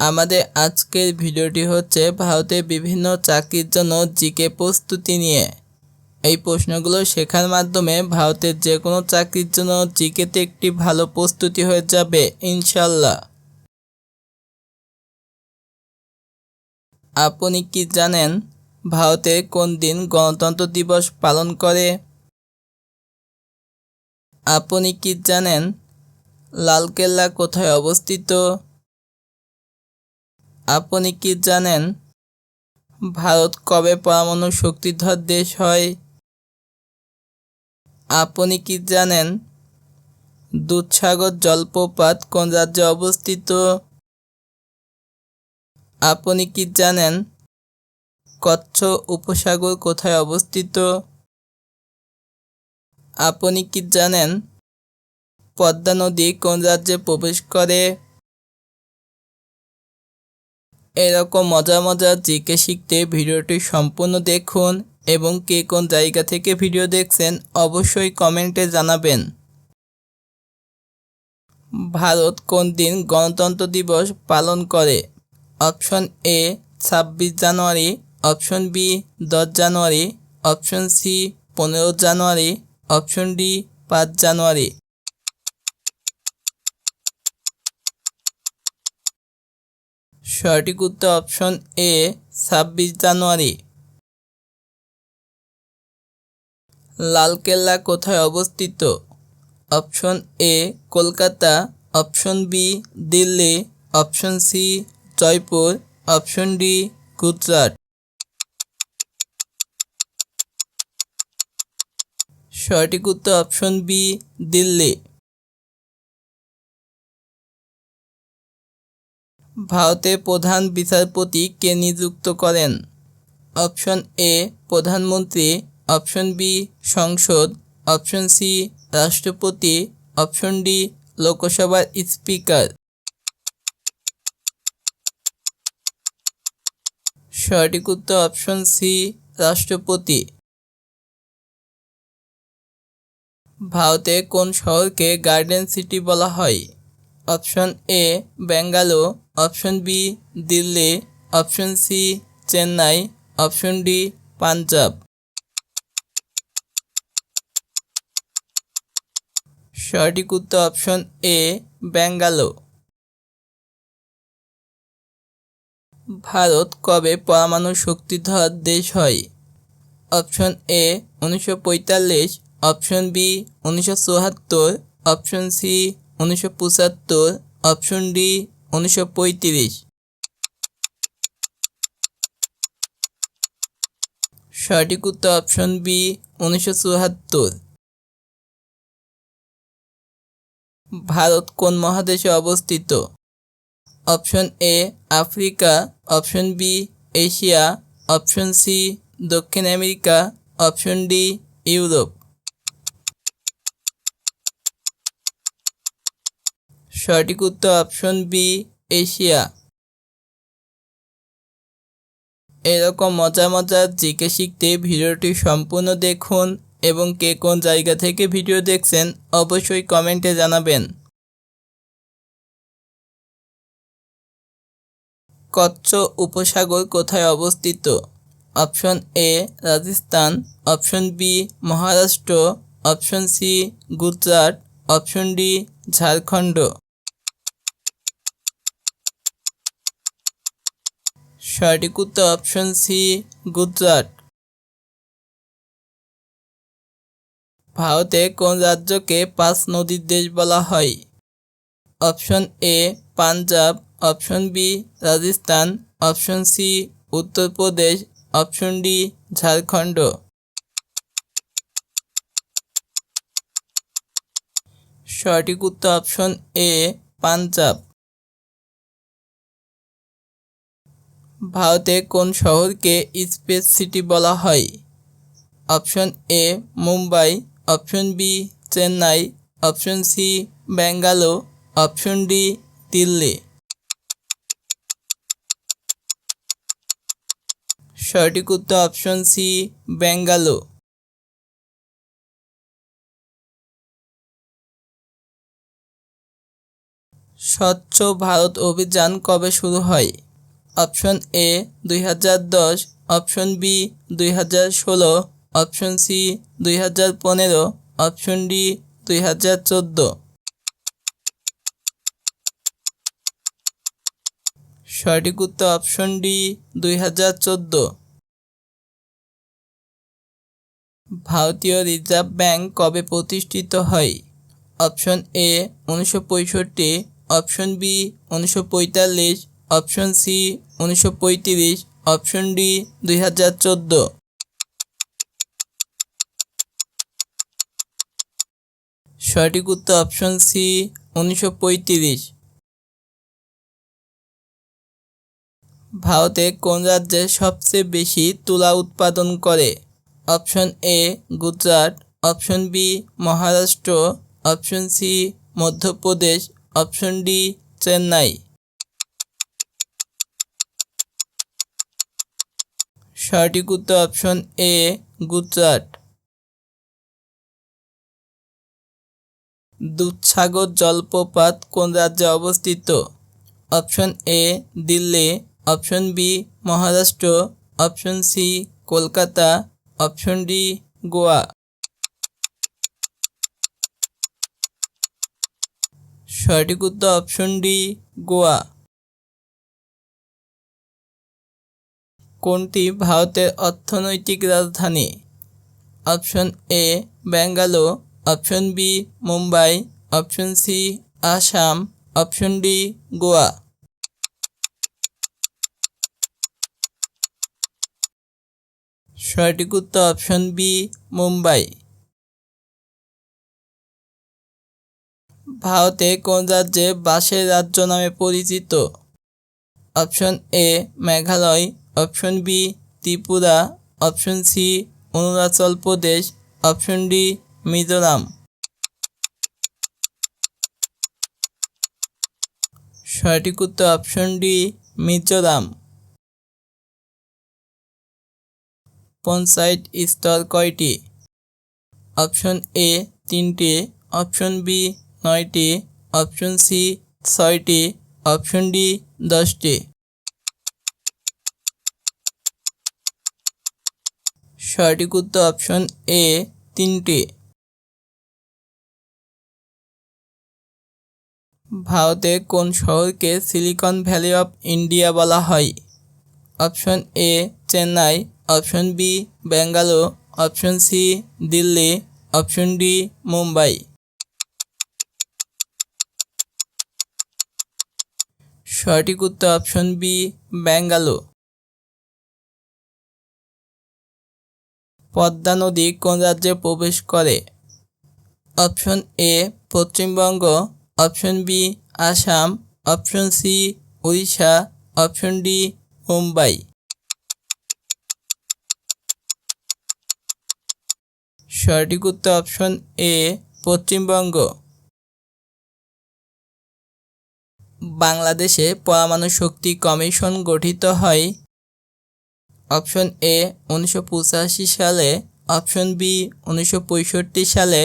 আমাদের আজকের ভিডিওটি হচ্ছে ভারতের বিভিন্ন চাকরির জন্য জিকে প্রস্তুতি নিয়ে। এই প্রশ্নগুলো শেখার মাধ্যমে ভারতের যে কোনো চাকরির জন্য জিকেতে একটি ভালো প্রস্তুতি হয়ে যাবে ইনশাল্লাহ আপনি কি জানেন ভারতে কোন দিন গণতন্ত্র দিবস পালন করে? আপনি কি জানেন লালকেল্লা কোথায় অবস্থিত? আপনি কি জানেন ভারত কবে পরমাণু শক্তিধর দেশ হয়? আপনি কি জানেন দুধসাগর জলপ্রপাত কোন রাজ্যে অবস্থিত? আপনি কি জানেন কচ্ছ উপসাগর কোথায় অবস্থিত? আপনি কি জানেন পদ্মা নদী কোন রাজ্যে প্রবেশ করে? এরকম মজা মজা জিকে শিখতে ভিডিওটি সম্পূর্ণ দেখুন এবং কে কোন জায়গা থেকে ভিডিও দেখছেন অবশ্যই কমেন্টে জানাবেন। ভারত কোন দিন গণতন্ত্র দিবস পালন করে? অপশন এ, ছাব্বিশ জানুয়ারি। অপশন বি, দশ জানুয়ারি। অপশন সি, পনেরো জানুয়ারি। অপশন ডি, পাঁচ জানুয়ারি। সঠিক উত্তর অপশন এ ছাব্বিশ জানুয়ারি। লালকেল্লা কোথায় অবস্থিত? Option A Kolkata. Option B Delhi. Option C Jaipur. Option D Gujarat. সঠিক উত্তর অপশন বি দিল্লি। ভারতের প্রধান বিচারপতি কে নিযুক্ত করেন? অপশন এ, প্রধানমন্ত্রী। অপশন বি, সংসদ। অপশন সি, রাষ্ট্রপতি। অপশন ডি, লোকসভার স্পিকার। সঠিক উত্তর অপশন সি, রাষ্ট্রপতি। ভারতে কোন শহরকে গার্ডেন সিটি বলা হয়? Option A Bangalore, option B Delhi, option C Chennai, option D Punjab. সঠিক উত্তর অপশন এ ব্যাঙ্গালোর। ভারত কবে পরমাণু শক্তিধর দেশ হয়? অপশন এ উনিশশো পঁয়তাল্লিশ, অপশন বি উনিশশো চুয়াত্তর, অপশন সি উনিশশো পঁচাত্তর অপশন ডি উনিশশো পঁয়ত্রিশ। সঠিক উত্তর অপশন বি উনিশশো চুয়াত্তর। ভারত কোন মহাদেশে অবস্থিত? Option A Africa. Option B Asia. Option C দক্ষিণ আমেরিকা। Option D Europe. সঠিক উত্তর অপশন বি এশিয়া। এরকম মজা মজার জিকে শিখতে ভিডিওটি সম্পূর্ণ দেখুন এবং কে কোন জায়গা থেকে ভিডিও দেখছেন অবশ্যই কমেন্টে জানাবেন। কচ্ছ উপসাগর কোথায় অবস্থিত? Option A Rajasthan. Option B Maharashtra. Option C Gujarat. Option D Jharkhand. সঠিক উত্তর অপশন সি গুজরাট। ভারতে কোন রাজ্যকে পাঁচ নদীর দেশ বলা হয়? Option A Punjab option B Rajasthan option C Uttar Pradesh option D Jharkhand. সঠিক উত্তর অপশন এ পাঞ্জাব। ভারতে কোন শহরকে স্পেস সিটি বলা হয়? Option A, Mumbai. Option B, Chennai. Option C, Bangalore. Option D, Delhi. সঠিক উত্তর অপশন সি, ব্যাঙ্গালোর। স্বচ্ছ ভারত অভিযান কবে শুরু হয়? অপশন এ দুই হাজার দশ, অপশন বি দুই হাজার ষোলো, অপশন সি দুই হাজার পনেরো, অপশন ডি দুই হাজার চোদ্দ। সঠিক উত্তর অপশন ডি দুই হাজার চোদ্দ। ভারতীয় রিজার্ভ ব্যাংক কবে প্রতিষ্ঠিত হয়? অপশন এ উনিশশো পঁয়ষট্টি, অপশন বি উনিশশো পঁয়তাল্লিশ অপশন সি, উনিশশো পঁয়ত্রিশ। অপশন ডি, দুই হাজার চোদ্দ। সঠিক উত্তর অপশন সি, উনিশশো পঁয়ত্রিশ। ভারতে কোন রাজ্যে সবচেয়ে বেশি তুলা উৎপাদন করে? Option A, Gujarat. Option B, Maharashtra. Option C, Madhya Pradesh. Option D, Chennai. সঠিক উত্তর অপশন এ গুজরাট। দুধসাগর জলপ্রপাত কোন রাজ্যে অবস্থিত? Option A Delhi. Option B Maharashtra. Option C Kolkata. Option D Goa. সঠিক উত্তর অপশন ডি গোয়া। কোনটি ভারতের অর্থনৈতিক রাজধানী? Option A Bangalore. Option B Mumbai. Option C Assam. Option D Goa. সঠিক উত্তর অপশন বি মুম্বাই। ভারতে কোন রাজ্যে বাঁশের রাজ্য নামে পরিচিত? Option A Meghalaya. Option B, Tripura. Option C, Arunachal Pradesh. Option D, Mizoram. সঠিক উত্তর অপশন ডি, মিজোরাম। পঞ্চায়েত স্তর কয়টি? অপশন এ, তিনটি। অপশন বি, নয়টি। অপশন সি, ছয়টি। অপশন ডি, দশটি। সঠিক উত্তর অপশন এ তিনটি। ভারতে কোন শহরকে সিলিকন ভ্যালি অফ ইন্ডিয়া বলা হয়? Option A Chennai. Option B Bangalore. Option C Delhi. Option D Mumbai. সঠিক উত্তর অপশন বি ব্যাঙ্গালোর। পদ্মা নদী কোন রাজ্যে প্রবেশ করে? Option A, Paschimbanga. Option B, Assam. Option C, Orissa. Option D, Mumbai. সঠিক উত্তর অপশন এ, পশ্চিমবঙ্গ। বাংলাদেশে পরমাণু শক্তি কমিশন গঠিত হয় অপশন এ উনিশশো পঁচাশি সালে, অপশন বি উনিশশো পঁয়ষট্টি সালে,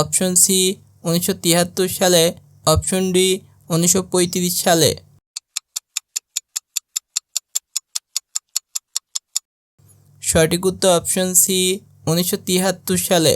অপশন সি উনিশশো তিয়াত্তর সালে, অপশন ডি উনিশশো পঁয়ত্রিশ সালে। সঠিক উত্তর অপশন সি উনিশশো তিয়াত্তর সালে।